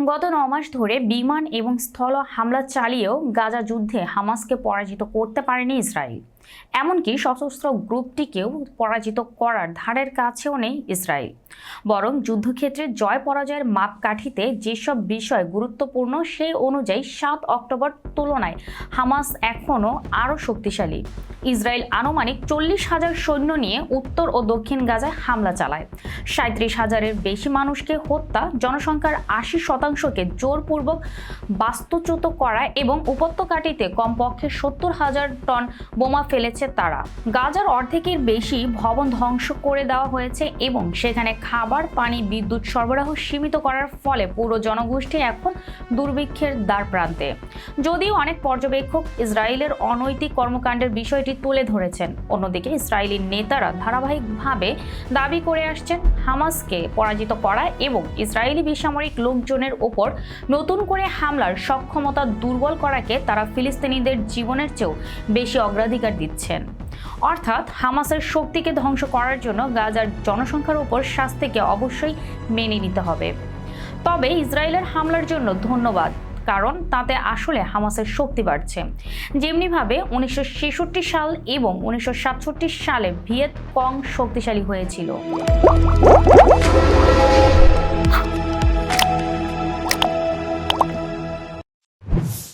গত ন মাস ধরে বিমান এবং স্থল হামলা চালিয়েও গাজা যুদ্ধে হামাসকে পরাজিত করতে পারেনি ইসরায়েল। এমনকি সশস্ত্র গ্রুপটিকেও পরাজিত করার ধারের কাছেও নেই ইসরায়েল। বরং যুদ্ধক্ষেত্রে জয় পরাজয়ের মাপকাঠিতে যেসব বিষয় গুরুত্বপূর্ণ সেই অনুযায়ী সাত অক্টোবর তুলনায় হামাস এখনও আরও শক্তিশালী। ইসরায়েল আনুমানিক চল্লিশ হাজার সৈন্য নিয়ে উত্তর ও দক্ষিণ গাজায় হামলা চালায়। সাঁত্রিশ হাজারের বেশি মানুষকে হত্যা, জনসংখ্যার আশি শতাংশকে জোরপূর্বক বাস্তুচ্যুত করা এবং উপত্যকাটিতে কমপক্ষে সত্তর হাজার টন বোমা ফেলেছে তারা। গাজার অর্ধেকের বেশি ভবন ধ্বংস করে দেওয়া হয়েছে এবং সেখানে খাবার, পানি, বিদ্যুৎ সরবরাহ সীমিত করার ফলে পুরো জনগোষ্ঠী এখন দুর্ভিক্ষের দ্বার প্রান্তে যদিও অনেক পর্যবেক্ষক ইসরায়েলের অনৈতিক কর্মকাণ্ডের বিষয়টি তুলে ধরেছেন। অন্যদিকে ইসরায়েলি নেতারা ধারাবাহিকভাবে দাবি করে আসছেন হামাসকে পরাজিত করা এবং ইসরায়েলি বেসামরিক লোকজনের ওপর নতুন করে হামলার সক্ষমতা দুর্বল করাকে তারা ফিলিস্তিনিদের জীবনের চেয়েও বেশি অগ্রাধিকার দিচ্ছেন। অর্থাৎ হামাসের শক্তিকে ধ্বংস করার জন্য গাজার জনসংখ্যার উপর শাস্তিকে অবশ্যই মেনে নিতে হবে। তবে ইসরায়েলের হামলার জন্য ধন্যবাদ। কারণ তাতে আসলে হামাসের শক্তি বাড়ছে। যেমনিভাবে উনিশশো ছেষট্টি সাল এবং উনিশশো সাতষট্টি সালে ভিয়েত কং শক্তিশালী হয়েছিল।